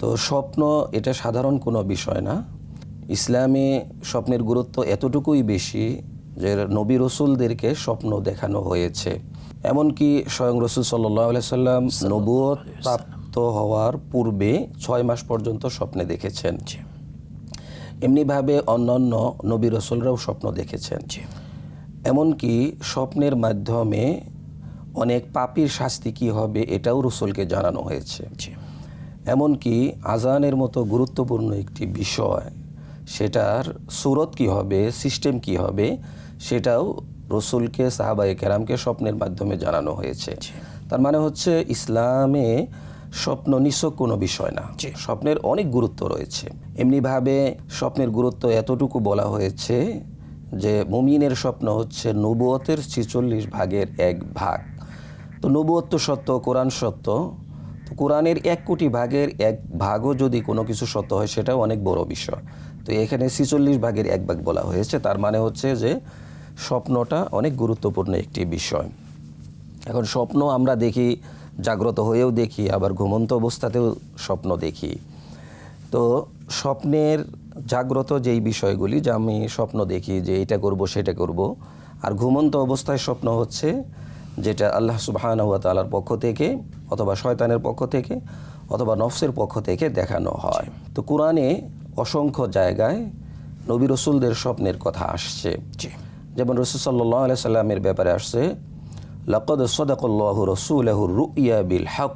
তো স্বপ্ন এটা সাধারণ কোনো বিষয় না। ইসলামে স্বপ্নের গুরুত্ব এতটুকুই বেশি যে নবী রসুলদেরকে স্বপ্ন দেখানো হয়েছে। এমনকি স্বয়ং রসুল সাল্লাহ সাল্লাম নবুয়ত প্রাপ্ত হওয়ার পূর্বে ছয় মাস পর্যন্ত স্বপ্নে দেখেছেন। এমনিভাবে অন্যান্য নবী রসুলরাও স্বপ্ন দেখেছেন। এমনকি স্বপ্নের মাধ্যমে অনেক পাপির শাস্তি কী হবে এটাও রসুলকে জানানো হয়েছে। এমনকি আজানের মতো গুরুত্বপূর্ণ একটি বিষয় সেটার সুরত কি হবে সিস্টেম কি হবে সেটাও রসুলকে সাহাবায়ে কেরামকে স্বপ্নের মাধ্যমে জানানো হয়েছে। তার মানে হচ্ছে ইসলামে স্বপ্ন নিছক কোনো বিষয় না। স্বপ্নের অনেক গুরুত্ব রয়েছে। এমনিভাবে স্বপ্নের গুরুত্ব এতটুকু বলা হয়েছে যে মুমিনের স্বপ্ন হচ্ছে নবুয়তের ছিচল্লিশ ভাগের এক ভাগ। তো নবুয়ত তো সত্য কোরআন সত্য কোরআনের এক কোটি ভাগের এক ভাগও যদি কোনো কিছু সত্য হয়, সেটাও অনেক বড় বিষয়। তো এখানে ছিচল্লিশ ভাগের এক ভাগ বলা হয়েছে। তার মানে হচ্ছে যে স্বপ্নটা অনেক গুরুত্বপূর্ণ একটি বিষয়। এখন স্বপ্ন আমরা দেখি, জাগ্রত হয়েও দেখি, আবার ঘুমন্ত অবস্থাতেও স্বপ্ন দেখি। তো স্বপ্নের জাগ্রত যেই বিষয়গুলি, যে আমি স্বপ্ন দেখি যে এটা করব, সেটা করব, আর ঘুমন্ত অবস্থায় স্বপ্ন হচ্ছে যেটা আল্লাহ সুবাহান হুয়া তালার পক্ষ থেকে অথবা শয়তানের পক্ষ থেকে অথবা নফসের পক্ষ থেকে দেখানো হয়। তো কোরআনে অসংখ্য জায়গায় নবী রসুলদের স্বপ্নের কথা আসছে। যেমন রসুল সাল্লাহ আলাই সাল্লামের ব্যাপারে আসছে লকদ সদাকল্লাহ রসুলাহ রুইয়া বিল হক।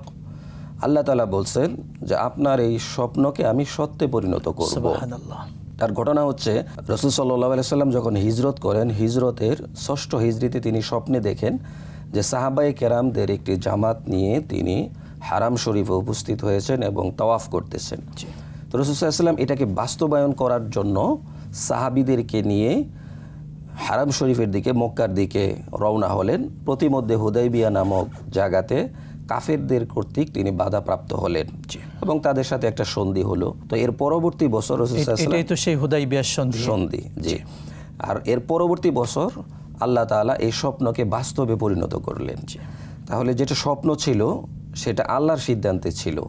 আল্লাহ তালা বলছেন যে আপনার এই স্বপ্নকে আমি সত্যে পরিণত করব। তার ঘটনা হচ্ছে রসুল সাল্লাহ সাল্লাম যখন হিজরত করেন হিজরতের ষষ্ঠ হিজরিতে তিনি স্বপ্নে দেখেন যে সাহাবাই কেরামদের একটি জামাত নিয়ে তিনি হারাম শরীফে উপস্থিত হয়েছেন এবং তাওয়াফ করতেছেন। তো রসুল সাল্লাম এটাকে বাস্তবায়ন করার জন্য সাহাবিদেরকে নিয়ে হারাম শরীফের দিকে মক্কার দিকে রওনা হলেন। প্রতিমধ্যে হুদাইবিয়া নামক জায়গাতে কাফেরদের কর্তৃক তিনি বাধাপ্রাপ্ত হলেন এবং তাদের সাথে একটা সন্ধি হলো। তো এর পরবর্তী বছর তো সেই হুদাই বিয়ার সন্ধি। সন্ধি জি। আর এর পরবর্তী বছর আল্লাহ তালা এই স্বপ্নকে বাস্তবে পরিণত করলেন তাহলে যেটা স্বপ্ন ছিল সেটা আল্লাহর সিদ্ধান্তে ছিল।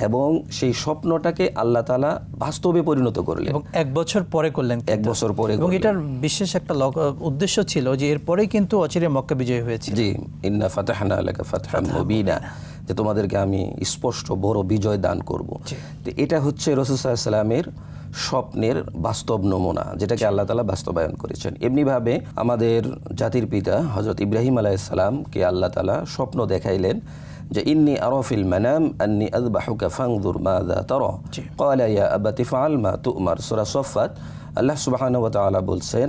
এবং সেই স্বপ্নটাকে আল্লাহ তালা বাস্তবে পরিণত করলেন। এবং এক বছর পরে করলেন এক বছর পরে এবং এটার বিশেষ একটা উদ্দেশ্য ছিল যে এরপরেই কিন্তু অচিরে মক্কা বিজয় হয়েছে জি ইন্না ফাতাহানা আলাকা ফাতহান মুবিনা। যে তোমাদেরকে আমি স্পষ্ট বড় বিজয় দান করব। তো এটা হচ্ছে রসুল সাল্লামের স্বপ্নের বাস্তব নমুনা যেটাকে আল্লাহ তালা বাস্তবায়ন করেছেন। এমনিভাবে আমাদের জাতির পিতা হজরত ইব্রাহিম আলাইসালামকে আল্লাহ তালা স্বপ্ন দেখাইলেন যে ইন্নি আরফিল মানাম আন্নি আযবাহুকা ফানজুর মাযা তারা। ক্বালা ইয়া আবাতি মা তু'মার। সূরা সফফাত আল্লাহ ওয়া তাআলা বলছেন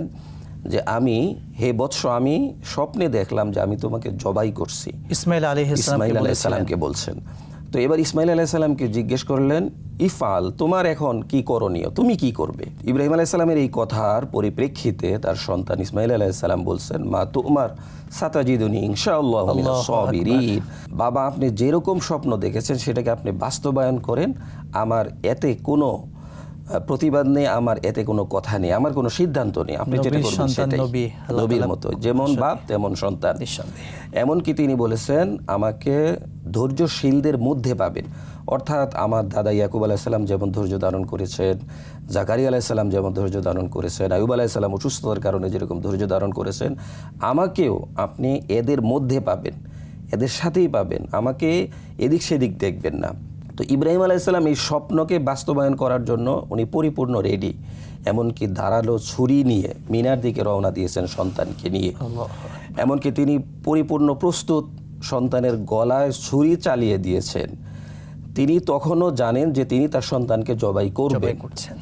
যে আমি হে বৎস আমি স্বপ্নে দেখলাম যে আমি তোমাকে জবাই করছি। ইসমাইল আলী ইসমাইল আলাইহিস সালামকে বলছেন। তো এবার ইসমাইল আলাইহিস সালামকে জিজ্ঞেস করলেন ইফাল তোমার এখন কি করণীয়? তুমি কি করবে? ইব্রাহিম আলাইহিস সালামের এই কথার পরিপ্রেক্ষিতে তার সন্তান ইসমাইল আলাইহিস সালাম বলছেন মা তোমার সাতাজিদুনি ইনশাআল্লাহ বাবা আপনি যেরকম স্বপ্ন দেখেছেন সেটাকে আপনি বাস্তবায়ন করেন। আমার এতে কোনো প্রতিবাদ নেই আমার এতে কোনো কথা নেই আমার কোনো সিদ্ধান্ত নেই। আপনি যেটা নবীর করবেন সন্তান সেটাই। নবীর মতো যেমন বাপ তেমন সন্তান। এমনকি তিনি বলেছেন আমাকে ধৈর্যশীলদের মধ্যে পাবেন। অর্থাৎ আমার দাদা ইয়াকুব আলাইসাল্লাম যেমন ধৈর্য ধারণ করেছেন জাকারি আলাইসাল্লাম যেমন ধৈর্য ধারণ করেছেন আয়ুব আলাইসাল্লাম অসুস্থতার কারণে যেরকম ধৈর্য ধারণ করেছেন আমাকেও আপনি এদের মধ্যে পাবেন এদের সাথেই পাবেন। আমাকে এদিক সেদিক দেখবেন না। তো ইব্রাহিম আলাইসাল্লাম এই স্বপ্নকে বাস্তবায়ন করার জন্য উনি পরিপূর্ণ রেডি এমনকি ধারালো ছুরি নিয়ে মিনার দিকে রওনা দিয়েছেন সন্তানকে নিয়ে। এমনকি তিনি পরিপূর্ণ প্রস্তুত সন্তানের গলায় ছুরি চালিয়ে দিয়েছেন। তিনি তখনও জানেন যে তিনি তার সন্তানকে জবাই করবে করছেন।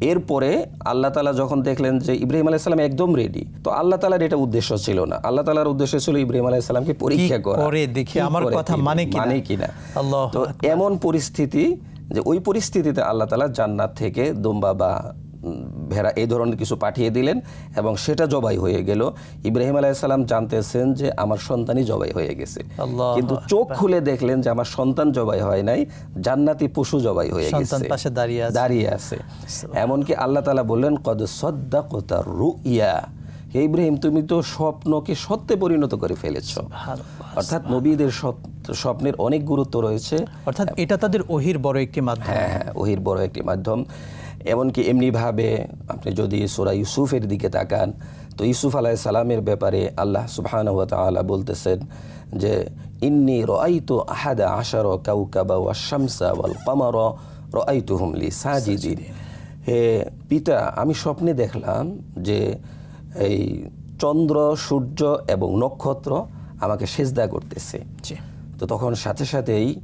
এরপরে আল্লাহ তালা যখন দেখলেন যে ইব্রাহিম আলাইসালাম একদম রেডি তো আল্লাহ তালার এটা উদ্দেশ্য ছিল না। আল্লাহ তালার উদ্দেশ্য ছিল ইব্রাহিম আলাইসালামকে পরীক্ষা করা। দেখি, আমার কথা মানে কিনা। মানে কিনা? তো এমন পরিস্থিতি যে ওই পরিস্থিতিতে আল্লাহ তালা জান্নাত থেকে দুম্বা বা ভেড়া এই ধরনের কিছু পাঠিয়ে দিলেন এবং সেটা জবাই হয়ে গেল। ইব্রাহিম আলাইসাল্লাম জানতেছেন যে আমার সন্তানই জবাই হয়ে গেছে। কিন্তু চোখ খুলে দেখলেন যে আমার সন্তান জবাই হয় নাই জান্নাতি পশু জবাই হয়ে গেছে। পাশে দাঁড়িয়ে আছে। দাঁড়িয়ে আছে। এমনকি আল্লাহ তালা বললেন কদ সদ্দা কোতার রুইয়া। হে ইব্রাহিম তুমি তো স্বপ্নকে সত্যে পরিণত করে ফেলেছ। অর্থাৎ নবীদের স্বপ্নের অনেক গুরুত্ব রয়েছে। অর্থাৎ এটা তাদের ওহির বড় একটি মাধ্যম। হ্যাঁ হ্যাঁ ওহির বড় একটি মাধ্যম। এমনকি এমনিভাবে আপনি যদি সোরা ইউসুফের দিকে তাকান তো ইউসুফ আলাহ সালামের ব্যাপারে আল্লাহ সুবহান ওয়া তাআলা বলতেছেন যে ইন্নি রাআইতু আহাদা আশার কাউকাবা ওয়া শামসা ওয়াল কমার রাআইতুহুম লি সাজিদিন। হে পিতা আমি স্বপ্নে দেখলাম যে এই চন্দ্র সূর্য এবং নক্ষত্র আমাকে সেজদা করতেছে। তো তখন সাথে সাথেই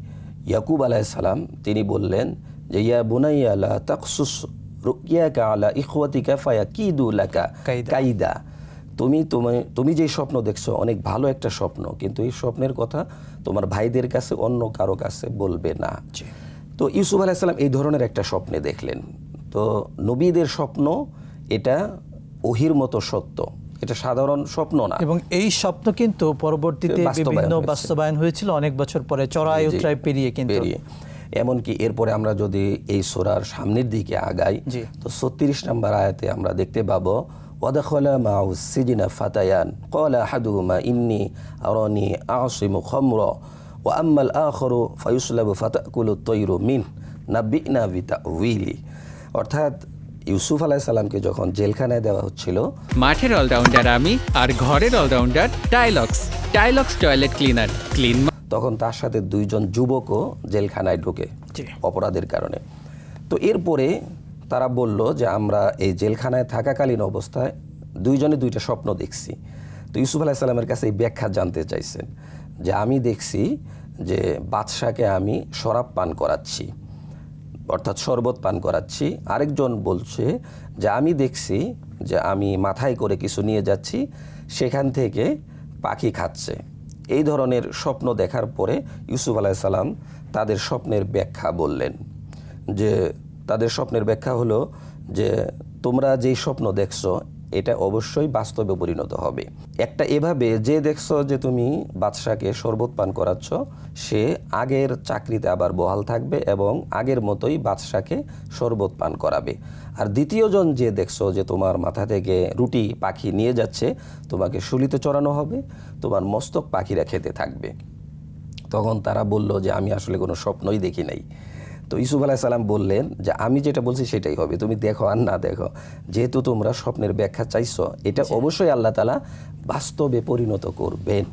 ইয়াকুব আলাইসালাম তিনি বললেন যে ইয়া বুনাইয়া লা তাকসুস রুকিয়াকা আলা ইখওয়াতিকা ফায়া কিদু লাকা কাইদা। তুমি তুমি তুমি যে স্বপ্ন দেখছ অনেক ভালো একটা স্বপ্ন কিন্তু এই স্বপ্নের কথা তোমার ভাইদের কাছে অন্য কারও কাছে বলবে না। তো ইউসুফ আলাইসাল্লাম এই ধরনের একটা স্বপ্নে দেখলেন। তো নবীদের স্বপ্ন এটা ওহির মতো সত্য। এটা সাধারণ স্বপ্ন না। এবং এই স্বপ্ন কিন্তু পরবর্তীতে বাস্তবায়ন বিভিন্ন বাস্তবায়ন হয়েছিল অনেক বছর পরে চড়াই জি, পেরিয়ে কিন্তু। পেরিয়ে। এমনকি এরপরে আমরা যদি এই সোরার সামনের দিকে আগাই তো ছত্রিশ নম্বর আয়াতে আমরা দেখতে পাবো ওয়াদাখলা মাউ সিজিনা ফাতায়ান কলা হাদুমা ইন্নি আরনি আসিমু খমর ও আম্মাল আখরু ফায়ুসলাবু ফাতাকুলু তৈরু মিন নাবিনা বিতা উইলি অর্থাৎ ইউসুফ আলাইসাল্লামকে যখন জেলখানায় দেওয়া হচ্ছিল মাঠের অলরাউন্ডার আমি আর ঘরের allrounder Tylox Tylox toilet cleaner clean তখন তার সাথে দুইজন যুবকও জেলখানায় ঢোকে অপরাধের কারণে। তো এরপরে তারা বলল যে আমরা এই জেলখানায় থাকাকালীন অবস্থায় দুইজনে দুইটা স্বপ্ন দেখছি। তো ইউসুফ আলাহিসাল্লামের কাছে এই ব্যাখ্যা জানতে চাইছেন যে আমি দেখছি যে বাদশাকে আমি শরাব পান করাচ্ছি অর্থাৎ শরবত পান করাচ্ছি। আরেকজন বলছে যে আমি দেখছি যে আমি মাথায় করে কিছু নিয়ে যাচ্ছি সেখান থেকে পাখি খাচ্ছে। এই ধরনের স্বপ্ন দেখার পরে ইউসুফ আলাইসাল্লাম তাদের স্বপ্নের ব্যাখ্যা বললেন যে তাদের স্বপ্নের ব্যাখ্যা হলো যে তোমরা যেই স্বপ্ন দেখছ এটা অবশ্যই বাস্তবে পরিণত হবে। একটা এভাবে যে দেখছ যে তুমি বাদশাকে শরবত পান করাচ্ছ, সে আগের চাকরিতে আবার বহাল থাকবে এবং আগের মতোই বাদশাকে শরবত পান করাবে। আর দ্বিতীয়জন যে দেখছ যে তোমার মাথা থেকে রুটি পাখি নিয়ে যাচ্ছে, তোমাকে শুলিতে চড়ানো হবে, তোমার মস্তক পাখিরা খেতে থাকবে। তখন তারা বলল যে, আমি আসলে কোনো স্বপ্নই দেখি নাই। তো ইসুফ আলাইসাল্লাম বললেন যে আমি যেটা বলছি সেটাই হবে। তুমি দেখো আর না দেখো। যেহেতু তোমরা স্বপ্নের ব্যাখ্যা চাইছো এটা অবশ্যই আল্লাহ তালা বাস্তবে পরিণত করবেন।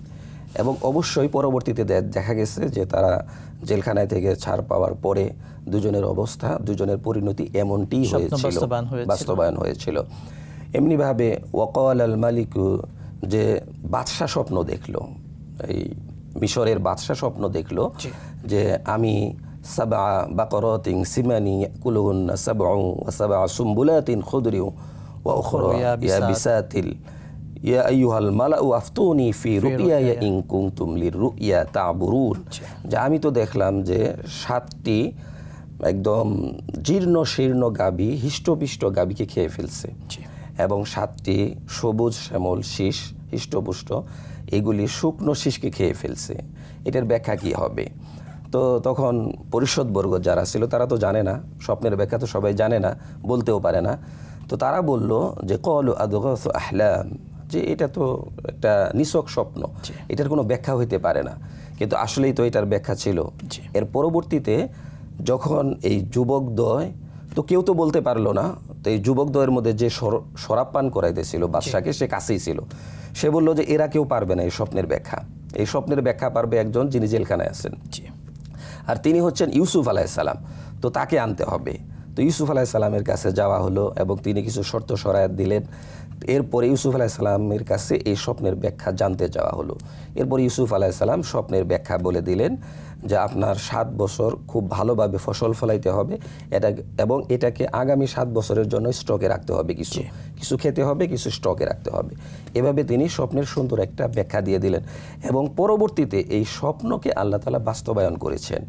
এবং অবশ্যই পরবর্তীতে দেখা গেছে যে তারা জেলখানায় থেকে ছাড় পাওয়ার পরে দুজনের অবস্থা দুজনের পরিণতি স্বপ্ন হয়েছিল বাস্তবায়ন হয়েছিল। এমনিভাবে ওয়াকাল আল মালিকু যে বাদশা স্বপ্ন দেখল এই মিশরের বাদশা স্বপ্ন দেখল যে আমি সাবা বাকরতিন সিমানি কুলুন সাবা সাবা সুম্বুলাতিন খুদরিউ ওয়া উখরা ইয়াবিসাত। ইয়াবিসাতিল ইয়া আইয়ুহাল মালাউ আফতুনি ফি রুইয়া ইন কুনতুম লিরুইয়া তা'বুরুন। যে আমি তো দেখলাম যে সাতটি একদম জীর্ণ শীর্ণ গাবি হিষ্টপিষ্ট গাবিকে খেয়ে ফেলছে। এবং সাতটি সবুজ শ্যামল শীষ হিষ্টপুষ্ট এগুলি শুকনো শীষকে খেয়ে ফেলছে। এটার ব্যাখ্যা কি হবে? তো তখন পরিষদবর্গ যারা ছিল তারা তো জানে না স্বপ্নের ব্যাখ্যা তো সবাই জানে না বলতেও পারে না। তো তারা বলল যে কল আদগস আহলাম। যে এটা তো একটা নিছক স্বপ্ন এটার কোনো ব্যাখ্যা হইতে পারে না। কিন্তু আসলেই তো এটার ব্যাখ্যা ছিল। এর পরবর্তীতে যখন এই যুবকদ্বয় তো কেউ তো বলতে পারল না তো এই যুবকদ্বয়ের মধ্যে যে সর- শরাব পান করাইতেছিল বাদশাকে সে কাছেই ছিল। সে বলল যে এরা কেউ পারবে না এই স্বপ্নের ব্যাখ্যা। এই স্বপ্নের ব্যাখ্যা পারবে একজন যিনি জেলখানায় আছেন। জি। আর তিনি হচ্ছেন ইউসুফ আলাইসাল্লাম তো তাকে আনতে হবে। তো ইউসুফ আলাইসাল্লামের কাছে যাওয়া হলো এবং তিনি কিছু শর্ত সরায়াত দিলেন। এরপরে ইউসুফ আলাইসাল্লামের কাছে এই স্বপ্নের ব্যাখ্যা জানতে যাওয়া হলো। এরপর ইউসুফ আলাইসাল্লাম স্বপ্নের ব্যাখ্যা বলে দিলেন যে আপনার সাত বছর খুব ভালোভাবে ফসল ফলাইতে হবে এটা এবং এটাকে আগামী সাত বছরের জন্য স্টকে রাখতে হবে কিছু। কিছু খেতে হবে কিছু স্টকে রাখতে হবে। এভাবে তিনি স্বপ্নের সুন্দর একটা ব্যাখ্যা দিয়ে দিলেন এবং পরবর্তীতে এই স্বপ্নকে আল্লাহ তালা বাস্তবায়ন করেছেন।